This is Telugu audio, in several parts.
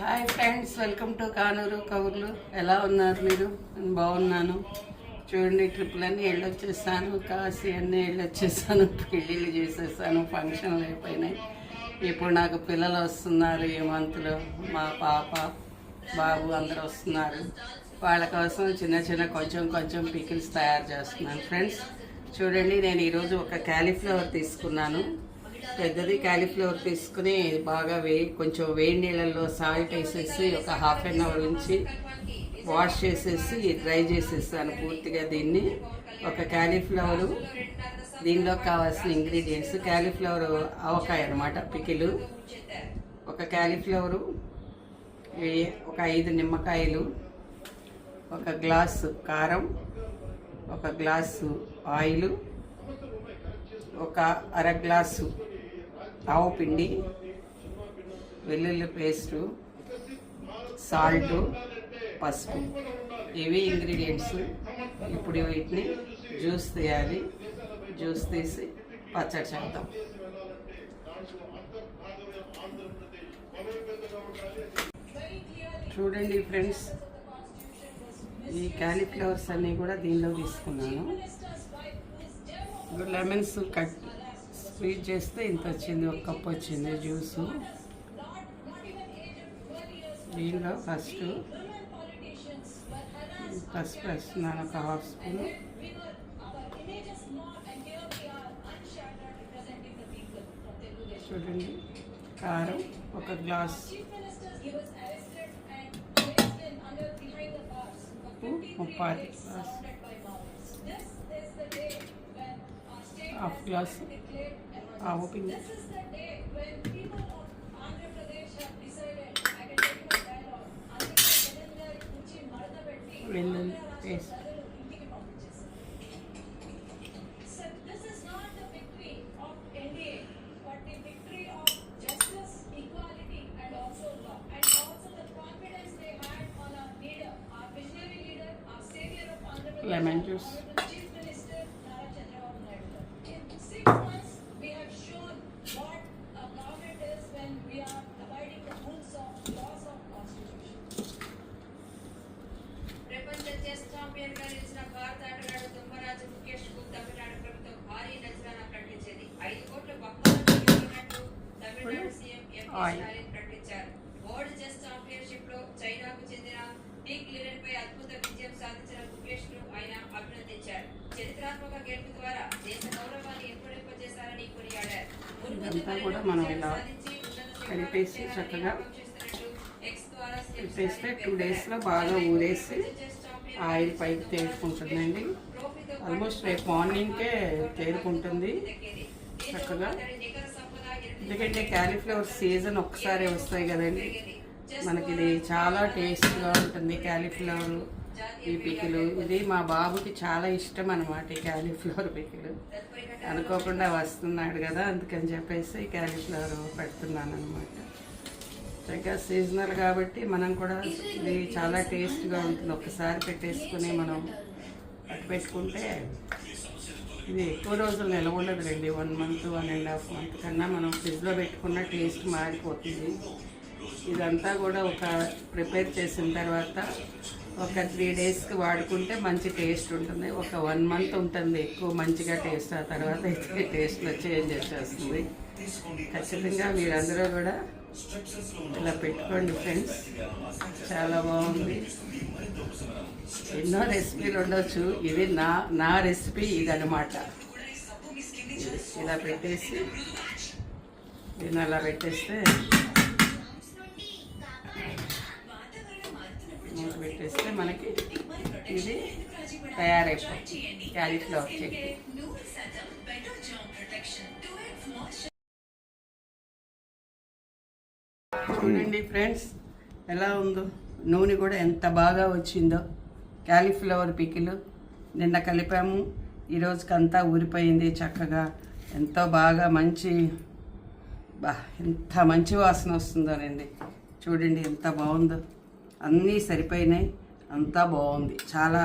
Hi friends welcome to Kanuru కౌర్లు ఎలా ఉన్నారు మీరు? నేను బాగున్నాను. చూడండి ట్రిప్పులన్నీ వెళ్ళొచ్చేసాను. కాశీ అన్నీ వెళ్ళొచ్చేసాను. పెళ్ళిళ్ళు చేసేసాను. ఫంక్షన్లు అయిపోయినాయి. ఇప్పుడు నాకు పిల్లలు వస్తున్నారు ఈ మంత్లో మా పాప బాబు అందరు వస్తున్నారు. వాళ్ళ కోసం చిన్న చిన్న కొంచెం కొంచెం పికిల్స్ తయారు చేస్తున్నాను. ఫ్రెండ్స్ చూడండి నేను ఈరోజు ఒక క్యాలీఫ్లవర్ తీసుకున్నాను. పెద్దది క్యాలీఫ్లవర్ తీసుకుని బాగా వే కొంచెం వేడి నీళ్ళల్లో సాల్ట్ వేసేసి ఒక హాఫ్ అన్ అవర్ ఉంచి వాష్ చేసేసి డ్రై చేసేస్తాను పూర్తిగా దీన్ని. ఒక క్యాలీఫ్లవరు దీనిలో కావాల్సిన ఇంగ్రీడియంట్స్ క్యాలీఫ్లవరు ఆవకాయ అనమాట పికిలు. ఒక క్యాలీఫ్లవరు ఒక ఐదు నిమ్మకాయలు. ఒక గ్లాసు కారం. ఒక గ్లాసు ఆయిలు ఒక అర గ్లాసు ఆవు పిండి వెల్లుల్లి పేస్టు సాల్ట్ పసుపు. ఇవి ఇంగ్రీడియంట్స్. ఇప్పుడు వీటిని జ్యూస్ తీయాలి. జ్యూస్ తీసి పచ్చడి చేద్దాం. చూడండి ఫ్రెండ్స్ ఈ క్యాలీఫ్లవర్స్ అన్నీ కూడా దీనిలో తీసుకున్నాను. లెమన్స్ కట్ స్వీట్ చేస్తే ఇంత వచ్చింది ఒక కప్ వచ్చింది జ్యూసు. దీనిలో ఫస్ట్ పసుపు వేస్తున్నాను ఒక హాఫ్ స్పూన్. చూడండి కారం ఒక గ్లాస్ ఉప్పు ముప్పై గ్లాస్. Half glass. ఆవు పిండి వెల్లుల్లి పేస్ట్ This. Is స్టాలిన్ ప్రకటించారు. వరల్డ్ చెస్ ఛాంపియన్షిప్లో చైనాకు చెందిన డిక్ లిరెన్ పై అద్భుత విజయం సాధించిన ముఖేష్ను ఆయన అభినందించారు. చరిత్రాత్మక గెలుపు ద్వారా దేశ గౌరవాన్ని ఇంపొందింపజేశారని కొనియాడారు. ఇదంతా కూడా మనం ఇలా కలిపేసి చక్కగా కలిపేస్తే టూ డేస్లో. బాగా ఊరేసి ఆయిల్ పైకి తేరుకుంటుందండి. ఆల్మోస్ట్ రేపు మార్నింగ్కే తేరుకుంటుంది. చక్కగా ఎందుకంటే క్యాలీఫ్లవర్ సీజన్ ఒక్కసారి వస్తాయి కదండి. మనకి ఇది చాలా టేస్ట్గా ఉంటుంది క్యాలీఫ్లవర్ ఈ పికిలు. ఇది మా బాబుకి చాలా ఇష్టం అనమాట ఈ క్యాలీఫ్లవర్ పికిలు. అనుకోకుండా వస్తున్నాడు కదా అందుకని చెప్పేసి క్యాలీఫ్లవర్ పెడుతున్నాను అనమాట చక్కగా సీజనల్ కాబట్టి మనం కూడా ఇది చాలా టేస్ట్గా ఉంటుంది. ఒకసారి పెట్టేసుకుని మనం పెట్టుకుంటే ఇది ఎక్కువ రోజులు నిలవ ఉండదు రండి one month one and half month కన్నా మనం ఫ్రిడ్జ్లో పెట్టుకున్న టేస్ట్ మారిపోతుంది. ఇదంతా కూడా ఒక ప్రిపేర్ చేసిన తర్వాత ఒక త్రీ డేస్కి వాడుకుంటే మంచి టేస్ట్ ఉంటుంది. ఒక వన్ మంత్ ఉంటుంది ఎక్కువ మంచిగా టేస్ట్ ఆ తర్వాత అయితే టేస్ట్లో చేంజ్ వచ్చేస్తుంది. ఖచ్చితంగా మీరందరూ కూడా ఇలా పెట్టుకోండి ఫ్రెండ్స్. చాలా బాగుంది. ఎన్నో రెసిపీలు ఉండొచ్చు. ఇది నా నా రెసిపీ ఇదనమాట ఇలా పెట్టేసి దీన్ని అలా పెట్టేస్తే మూత పెట్టేస్తే మనకి ఇది తయారైపోతుంది. క్యాలీఫ్లవర్ చట్నీ చూడండి ఫ్రెండ్స్ ఎలా ఉందో. నూనె కూడా ఎంత బాగా వచ్చిందో. క్యాలీఫ్లవర్ పికిలు నిన్న కలిపాము. ఈరోజుకంతా ఊరిపోయింది చక్కగా. ఎంతో బాగా మంచి బా ఎంత మంచి వాసన వస్తుందోనండి చూడండి ఎంత బాగుందో. అన్నీ సరిపోయినాయి. అంతా బాగుంది. చాలా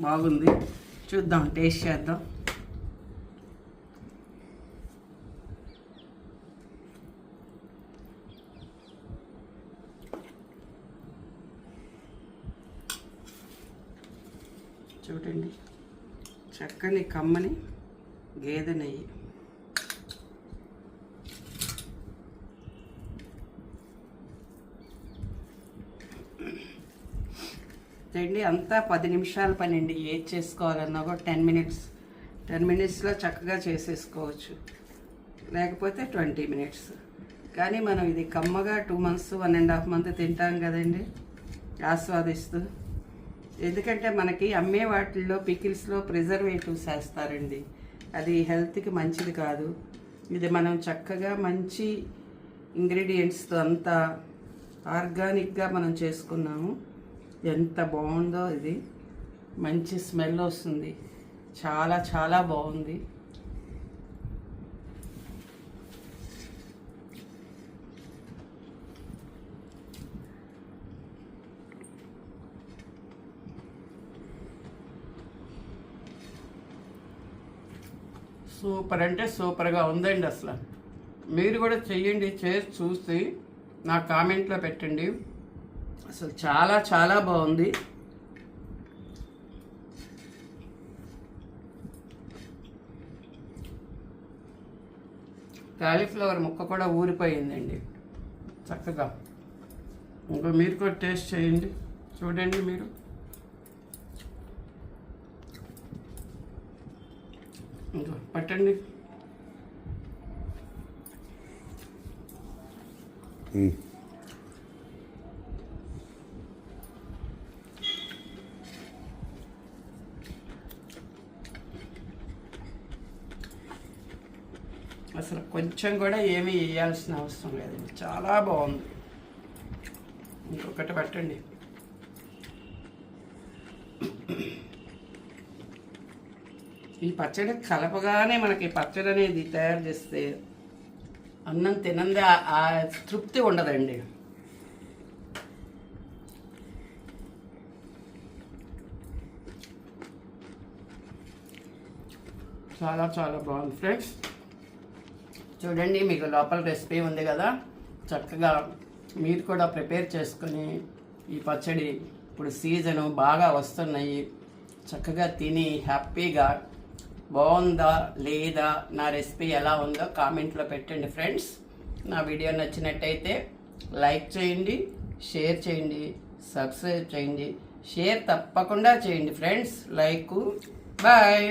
బాగుంది. చూద్దాం టేస్ట్ చేద్దాం. చూడండి. చక్కని కమ్మని గేదె నెయ్యి. తిండి అంతా పది నిమిషాల పని అండి. ఏది చేసుకోవాలన్నా కూడా టెన్ మినిట్స్. టెన్ మినిట్స్లో చక్కగా చేసేసుకోవచ్చు. లేకపోతే ట్వంటీ మినిట్స్. కానీ మనం ఇది కమ్మగా two months one and half month తింటాం కదండి. ఆస్వాదిస్తూ. ఎందుకంటే మనకి అమ్మే వాటిల్లో పికిల్స్లో ప్రిజర్వేటివ్స్ వేస్తారండి అది హెల్త్కి మంచిది కాదు. ఇది మనం చక్కగా మంచి ఇంగ్రీడియంట్స్తో అంతా ఆర్గానిక్గా మనం చేసుకున్నాము. ఎంత బాగుందో ఇది. మంచి స్మెల్ వస్తుంది. చాలా చాలా బాగుంది. సూపర్ అంటే సూపర్గా ఉందండి అసలు. మీరు కూడా చెయ్యండి చేసి చూసి నా కామెంట్లో పెట్టండి. అసలు చాలా చాలా బాగుంది. కాలీఫ్లవర్ ముక్క కూడా ఊరిపోయిందండి. చక్కగా. ఇంకా మీరు కూడా టేస్ట్ చేయండి. చూడండి మీరు. ఇంకా పట్టండి. అసలు కొంచెం కూడా ఏమీ వేయాల్సిన అవసరం లేదండి చాలా బాగుంది. ఇంకొకటి పెట్టండి. ఈ పచ్చడి కలపగానే మనకి పచ్చడి అనేది తయారు చేస్తే అన్నం తినందే ఆ- తృప్తి ఉండదండి. చాలా చాలా బాగుంది ఫ్రెండ్స్. చూడండి మీకు లోపల రెసిపీ ఉంది కదా. చక్కగా మీరు కూడా ప్రిపేర్ చేసుకొని ఈ పచ్చడి ఇప్పుడు సీజను బాగా వస్తున్నాయి. చక్కగా తిని హ్యాపీగా బాగుందా లేదా నా రెసిపీ ఎలా ఉందో కామెంట్లో పెట్టండి ఫ్రెండ్స్. నా వీడియో నచ్చినట్టయితే లైక్ చేయండి షేర్ చేయండి సబ్స్క్రైబ్ చేయండి షేర్ తప్పకుండా చేయండి ఫ్రెండ్స్. Like bye.